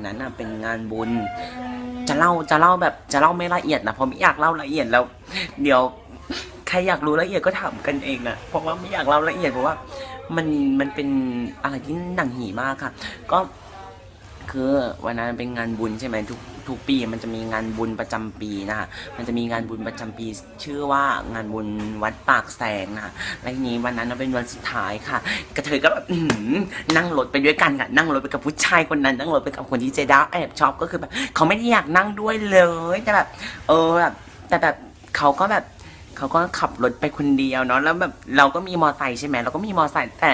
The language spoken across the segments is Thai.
นั้นน่ะเป็นงานบุญ จะเล่าจะเล่าแบบจะเล่าไม่ละเอียดนะเพราะไม่อยากเล่าละเอียดแล้ว เดี๋ยวใครอยากรู้ละเอียดก็ถามกันเองนะเพราะว่าไม่อยากเล่าละเอียดเพราะว่า มันมันเป็นอะไรที่หนังหีมากค่ะ ก็คือวันนั้นเป็นงานบุญใช่ไหมทุก ทุกปีมันจะมีงานบุญประจำปีนะคะมันจะมีงานบุญประจำปี ชื่อว่างานบุญวัดปากแสงนะคะและทีนี้วันนั้นนเป็นวันสุดท้ายค่ะ กระเทยก็แบบนั่งรถไปด้วยกันค่ะ นั่งรถไปกับผู้ชายคนนั้น นั่งรถไปกับคนที่เจด้าแอบชอบก็คือแบบเขาไม่ได้อยากนั่งด้วยเลยแต่แบบเออแบบแต่แบบเขาก็แบบ เขาก็ขับรถไปคนเดียวเนาะแล้วแบบเราก็มีมอไซค์ใช่ไหมเราก็มีมอไซค์แต่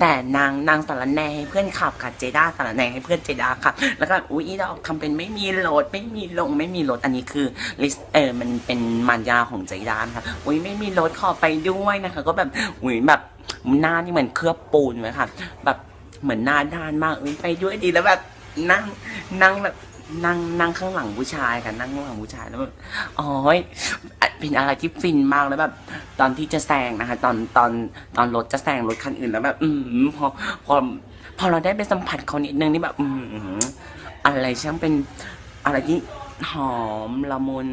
แต่นางนางสารแหนให้เพื่อนขับค่ะเจด้าสารแหนให้เพื่อนเจด้าขับ แล้วก็อุ้ยอีดอกทำเป็นไม่มีรถไม่มีลงไม่มีรถอันนี้คือลิสเออมันเป็นมารยาของเจด้านะคะอุ้ยไม่มีรถขอไปด้วยนะคะ ก็แบบอุ้ยแบบหน้านี่เหมือนเคลือบปูนไว้ค่ะ แบบเหมือนหน้าด้านมากอุ้ยไปด้วยดีแล้วแบบนั่งนั่งแบบ นั่งนั่งข้างหลังผู้ชายค่ะนั่งข้างหลังผู้ชายแล้วแบบอ๋อยเป็นอะไรที่ฟินมากแล้วแบบตอนที่จะแซงนะคะ ตอนตอนตอนรถจะแซงรถคันอื่นแล้วแบบ อืมพอพอพอเราได้ไปสัมผัสเขานิดนึงนี่แบบ อืมอะไรช่างเป็นอะไรที่หอมละมุน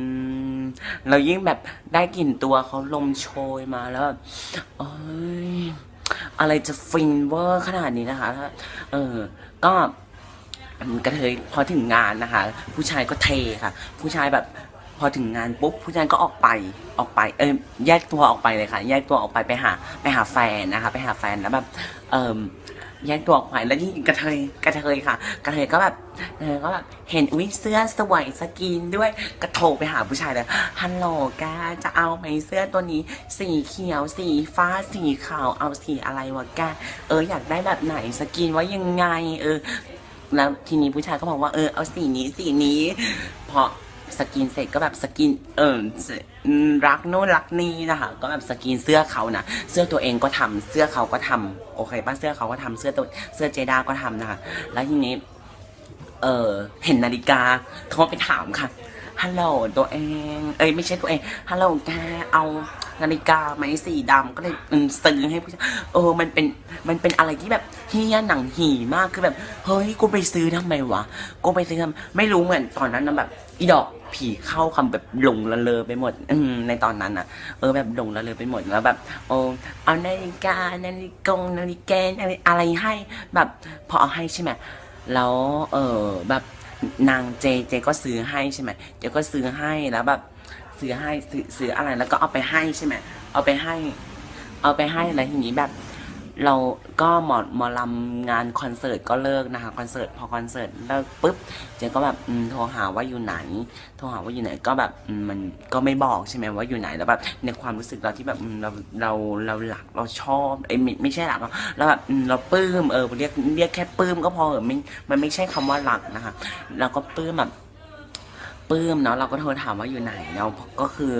เรายิ่งแบบได้กลิ่นตัวเขาลมโชยมาแล้วแบบเอ้ยอะไรจะฟินเวอร์ขนาดนี้นะคะ เออ ก็ กระเทยพอถึงงานนะคะ ผู้ชายก็เทค่ะ ผู้ชายแบบพอถึงงานปุ๊บผู้ชายก็ออกไปออกไปเออแยกตัวออกไปเลยค่ะ แยกตัวออกไปไปหาไปหาแฟนนะคะ ไปหาแฟนแล้วแบบเออแยกตัวออกไปแล้วนี่กระเทยกระเทยค่ะ กระเทยก็แบบเออก็แบบเห็นอุ้ยเสื้อสวยสกรีนด้วยก็โทรไปหาผู้ชายเลยฮัลโหลแกจะเอาไหมเสื้อตัวนี้ สีเขียวสีฟ้าสีขาวเอาสีอะไรวะแกเอออยากได้แบบไหนสกรีนว่ายังไง เออ แล้วทีนี้ผู้ชายก็บอกว่าเออเอาสีนี้สีนี้พอสกินเสร็จก็แบบสกินเออรักโน่นรักนี่นะคะก็แบบสกินเสื้อเขานะเสื้อตัวเองก็ทำเสื้อเขาก็ทำโอเคป่ะเสื้อเขาก็ทำเสื้อตัวเสื้อเจด้าก็ทำนะคะแล้วทีนี้ เออเห็นนาฬิกาเขาไปถามค่ะฮัลโหลตัวเอง เอ้ยไม่ใช่ตัวเองฮัลโหลแกเอา นาฬิกาไหมสีดำก็เลยอืมซื้อให้ผู้ชายเออมันเป็นมันเป็นอะไรที่แบบเฮี้ยหนังหีมากคือแบบเฮ้ยกูไปซื้อทำไมวะกูไปซื้อทำไม่รู้เหมือนตอนนั้นนะแบบอีดอกผีเข้าคำแบบหลงละเลอไปหมดอืในตอนนั้นอะ เออแบบหลงละเลอไปหมดแล้วแบบโอ้เอานาฬิกานาฬิกงนาฬิกาอะไรอะไรให้แบบพอเอาให้ใช่ไหมแล้วเออแบบนางเจเจก็ซื้อให้ใช่ไหมเจก็ซื้อให้แล้วแบบ ซื้อให้ซื้อซื้ออะไรแล้วก็เอาไปให้ใช่ไหมเอาไปให้ เอาไปให้อะไรทีนี้แบบ เราก็หมอหมอลำงานคอนเสิร์ตก็เลิกนะคะคอนเสิร์ตพอคอนเสิร์ตเลิกปุ๊บเจก็แบบอืมโทรหาว่าอยู่ไหนโทรหาว่าอยู่ไหนก็แบบอืมมันก็ไม่บอกใช่ไหมว่าอยู่ไหนแล้วแบบในความรู้สึกเราที่แบบอืมเราเราเราหลักเราชอบเอ้ยไม่ไม่ใช่หลักเราเราแบบอืมเราปลื้มเออเรียกเรียกแค่ปลื้มก็พอเออไม่มันไม่ใช่คำว่าหลักนะคะเราก็ปลื้มแบบ ปื้มเนาะเราก็โทรถามว่าอยู่ไหนเนาะก็คือ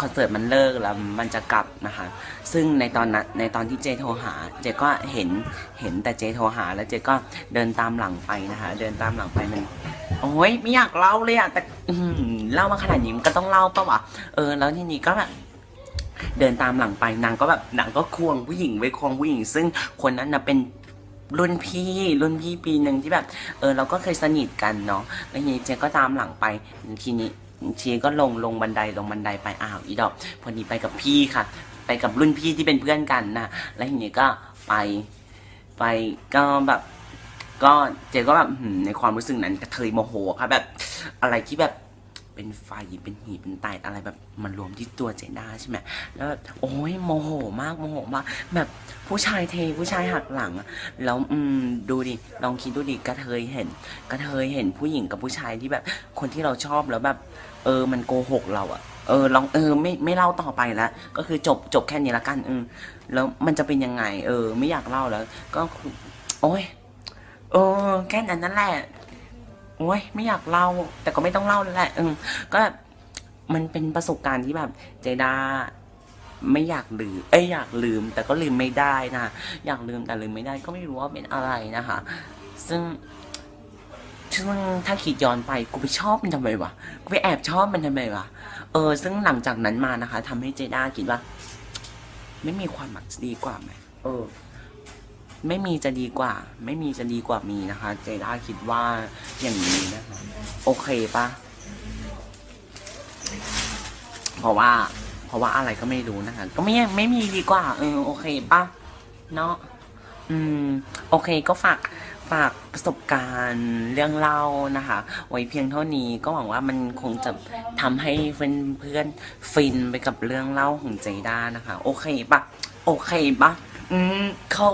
คอนเสิร์ตมันเลิกแล้วมันจะกลับนะคะ ซึ่งในตอนนั้นในตอนที่เจโทรหา เจก็เห็นเห็นแต่เจโทรหา แล้วเจก็เดินตามหลังไปนะคะ เดินตามหลังไปมันโอ้ยไม่อยากเล่าเลยอะแต่เล่ามาขนาดนี้มันก็ต้องเล่าปะวะเออ แล้วทีนี้ก็แบบเดินตามหลังไปนางก็แบบนางก็ควงผู้หญิงไว้ควงผู้หญิง ซึ่งคนนั้นนะเป็น รุ่นพี่รุ่นพี่ปีหนึ่งที่แบบ เออ เราก็เคยสนิทกันเนาะแล้วทีนี้เจก็ตามหลังไปทีนี้ทีก็ลงลงบันไดลงบันไดไปอ้าวอีดอกพอดีไปกับพี่ค่ะ ไปกับรุ่นพี่ที่เป็นเพื่อนกันนะแล้วทีนี้ก็ไปไปก็แบบ ก็เจก็แบบในความรู้สึกนั้นกระเทยโมโหค่ะแบบอะไรที่แบบ เป็นไฟเป็นหีเป็นไตอะไรแบบมันรวมที่ตัวเจด้าใช่ไหมแล้วแบบโอ้ยโมโหมากโมโหมากแบบผู้ชายเทผู้ชายหักหลังแล้วอืมดูดิลองคิดดูดิกระเทยเห็นกระเทยเห็นผู้หญิงกับผู้ชายที่แบบ คนที่เราชอบแล้วแบบ เออมันโกหกเราอะเออลองเออไม่ไม่เล่าต่อไปล้วก็คือจบจบแค่นี้ละกันเออแล้วมันจะเป็นยังไง เออ ไม่อยากเล่าแล้ว ก็ โอ้ยเออแค่นั้นนั่นแหละ โอ้ยไม่อยากเล่า แต่ก็ไม่ต้องเล่าแล้วแหละเออก็มันเป็นประสบการณ์ที่แบบ เจด้าไม่อยากลืม เอ้ยอยากลืม แต่ก็ลืมไม่ได้นะอยากลืมแต่ลืมไม่ได้ก็ไม่รู้ว่าเป็นอะไรนะคะ ซึ่งซึ่งถ้าคิดย้อนไปกูไปชอบมันทำไมวะกูไปแอบชอบมันทำไมวะเออ ซึ่งหลังจากนั้นมานะคะทำให้เจด้าคิดว่า ไม่มีความหมักดีกว่าไหมเออ ไม่มีจะดีกว่า ไม่มีจะดีกว่ามีนะคะ เจด้าคิดว่าอย่างนี้นะคะโอเคปะเพราะว่า เพราะว่าอะไรก็ไม่รู้นะคะ ก็ไม่ไม่มีดีกว่า เออโอเคปะเนาะอืม โอเคก็ฝากฝากประสบการณ์เรื่องเล่านะคะ ไว้เพียงเท่านี้ก็หวังว่ามันคงจะทำให้เพื่อนเพื่อนๆฟินไปกับเรื่องเล่าของเจด้านะคะ โอเคปะโอเคปะ อืมเข้า